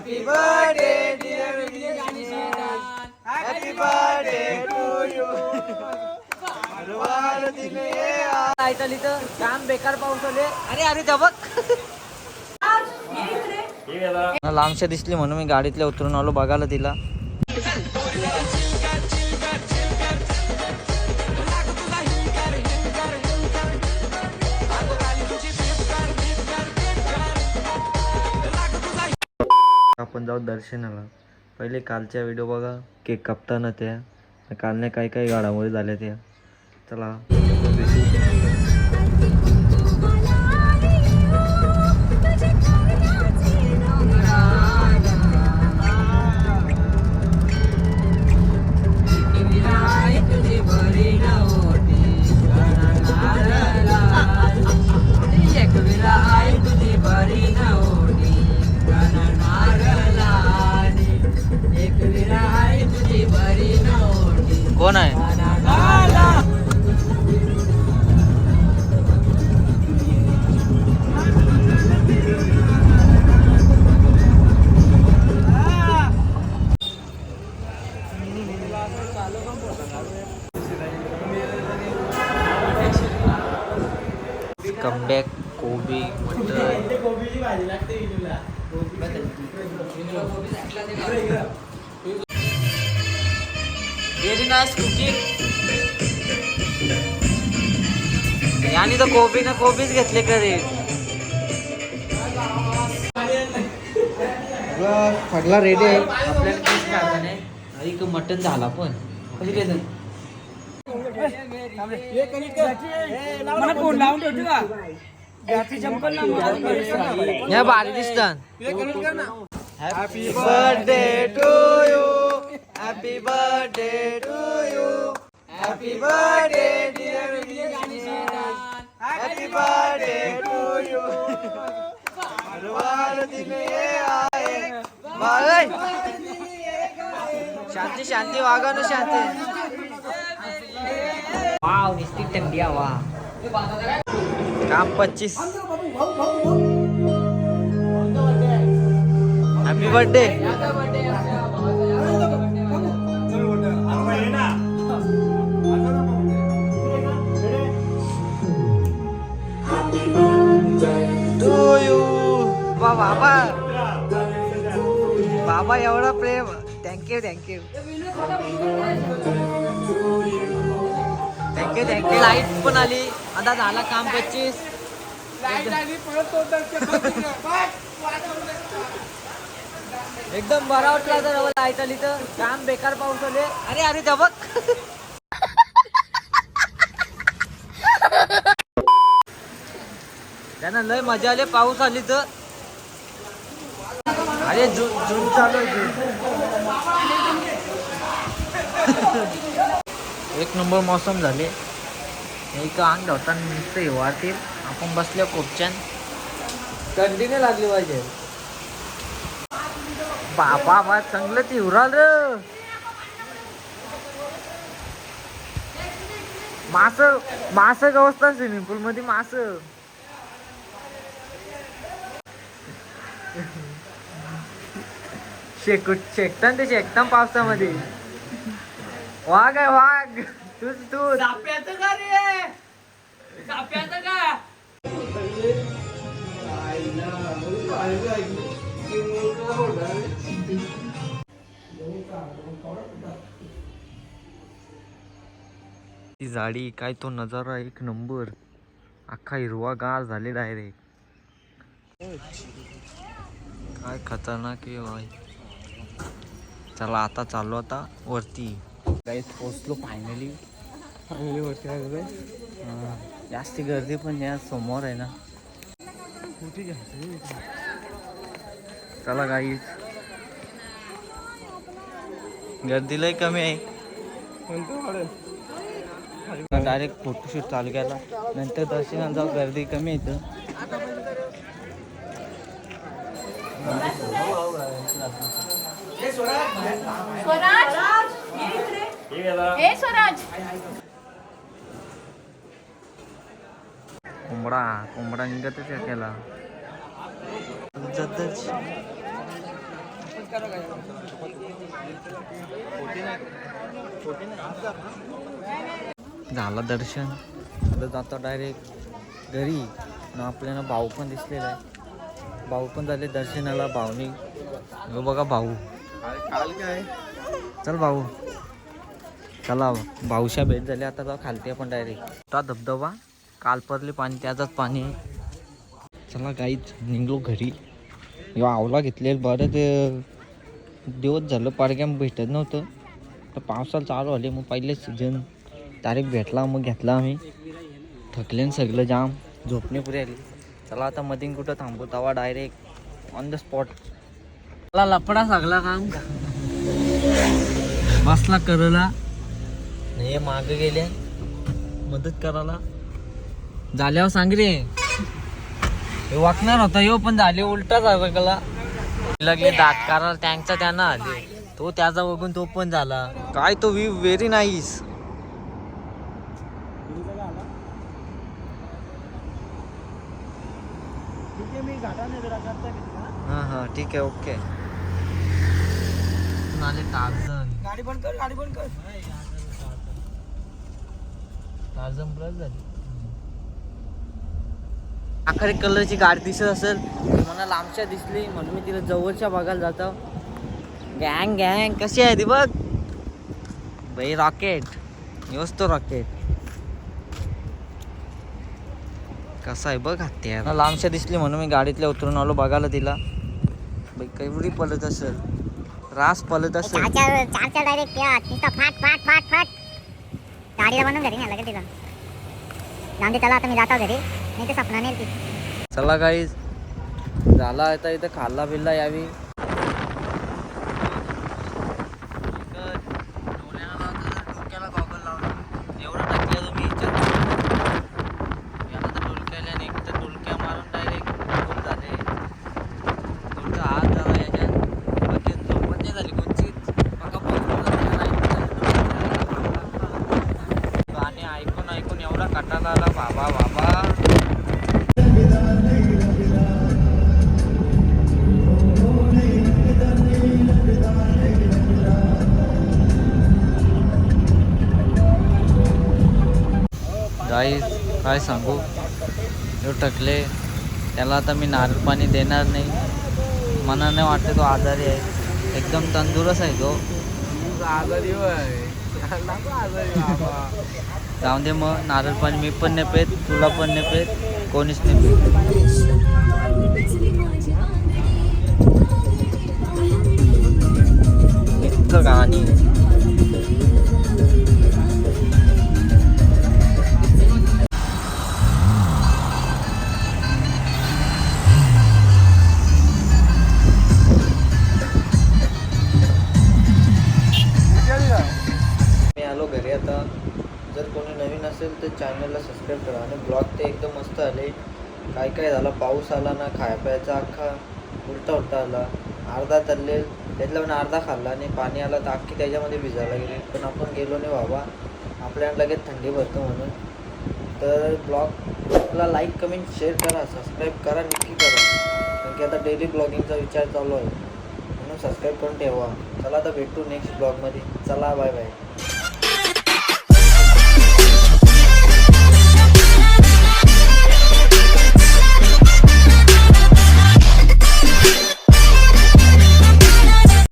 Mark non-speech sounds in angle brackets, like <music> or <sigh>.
Happy birthday dear happy birthday to you ऐकलं काम बेकार पाऊस आले. अरे अरे दबक लांबशा दिसली म्हणून मी गाडीतल्या उतरून आलो बघायला तिला. जाऊ दर्शनाला. पहिले कालच्या व्हिडिओ बघा. केक कापताना त्या कालने काही काही घडामोडी झाल्या त्या. चला. कमबॅक कोबी मटर व्हेरी नाईस कुकिंग आणि तर कोबी ना कोबीच घेतले कधी. फडला रेडी आहे. आपल्याला खायचं नाही. एक मटन झाला पण. कधी या भारी दिसतात happy birthday to you happy birthday to you happy birthday dear happy birthday to you शांती शांती वागा ना शांती वाव निस्ती टंडिया वा काम पच्चीस हॅपी बर्थडे बाबा बाबा एवढा प्रेम. Thank you thank you thank you thank you light पण आली. आता झाला काम पच्चीस. एकदम बरा वाटला तर लाइट आली तर. काम बेकार पाऊस आले. अरे अरे दबक त्यांना लय मजा आली. पाऊस आली तर. अरे जून जून चालू <laughs> एक नंबर मौसम झाले. एक अंग धवताना नुसतं हिवाळतील आपण बसल्या खूपच्यान कंटिन्यू लागली पाहिजे. बाबा बा चांगलं ती उराल र. मास मास गवसतात स्विमिंग पूल मध्ये मास. शेकूट शेकतान ते शेकतान पावसामध्ये. वाघ आहे वाघ. तूच तू का रे का ती झाडी काय तो नजारा एक नंबर. अख्खा हिरवा गार झाले डायरेक्ट काय खतरनाक आहे भाई. चला आता चाललो आता वरती. काही पोचलो फायनली फायनली वरती जास्ती गर्दी पण या समोर आहे ना. चला काही गर्दी लय कमी आहे. डायरेक्ट फोटोशूट चालू केला. नंतर दर्शनाला जाऊ गर्दी कमी येतं स्वराज हे स्वराज कोंबडा कोंबडा निघतच केला झालं दर्शन. जातो डायरेक्ट घरी. आपल्याला भाऊ पण दिसलेला आहे. भाऊ पण झाले दर्शनाला. भाऊनी बघा भाऊ. काय चल भाऊ. चला भाऊशा भेट झाली आता जाऊ खालते आपण डायरेक्ट हा धबधबा. कालपरले पाणी त्याचाच पाणी. चला काहीच निघलो घरी. ह्यो आवला घेतलेलं बरं ते दिवस झालं पाडग्याम भेटत नव्हतं. तर पावसाला चालू आले मग पहिले सीजन तारीख भेटला मग घेतला आम्ही. थकले सगळं जाम झोपणे पुरे आली. चला आता मध्ये कुठं थांबू तवा डायरेक्ट ऑन द स्पॉट मला लपडा सगळा काम बसला करला. हे माग गेले. मदत करायला. झाल्यावर सांग रे हे वाकणार होता यो पण झाले उलटा सरकला लागले दात करायला टँकचा त्यांना आले. तो त्याचा बघून तो पण झाला. काय तो व्ह्यू व्हेरी नाईस हा हा ठीक आहे ओके. आले टार्झन गाडी बंद कर गाडी बंद कर. टार्झन प्लस झाली. आखरी कलरची गाडी दिसत असेल. मला लांबच्या दिसली म्हणून मी तिला जवळच्या बघायला जातो. गँग गँग कशी आहे ती बघ. बाई रॉकेट योच तो रॉकेट कसा आहे बघ हत्या ना लांबच्या दिसली म्हणून मी गाडीतल्या उतरून आलो बघायला तिला. बाई केवढी पलत असेल. रास पलत असेल. डायरेक्ट फाट फाट फाट फाट. गाडीला बनवून घरी नाही लागेल तिला जाऊन दे आता मी जातो घरी. नाही तर सपना नाही ती. चला काही झाला आता इथं खाल्ला बिल्ला यावी. ऐकून ऐकून एवढा कटाला आला बाबा बाबा. गाईस काय सांगू? जो टकले त्याला आता मी नारळ पाणी देणार नाही. मनाने वाटते तो आजारी आहे. एकदम तंदुरस्त आहे तो. आजारी जाऊन दे मग. नारळ पाणी मी पण नाही पेत तुला पण नाही पेत कोणीच नाही पेत. इतकं गाणी. सबस्क्राईब करा. आणि ब्लॉग ते एकदम मस्त आले. काय काय झालं? पाऊस आला ना खाय प्यायचा अख्खा उलटा उलटा आला. अर्धा तल्ले त्यातला पण अर्धा खाल्ला आणि पाणी आलं तर अख्खी त्याच्यामध्ये भिजायला गेली. पण आपण गेलो नाही बाबा. आपल्याला लगेच थंडी भरतो म्हणून. तर ब्लॉगला लाईक कमेंट शेअर करा. सबस्क्राईब करा नक्की करा. कारण की आता डेली ब्लॉगिंगचा विचार चालू आहे. म्हणून सबस्क्राईब करून ठेवा. चला आता भेटू नेक्स्ट ब्लॉगमध्ये चला बाय बाय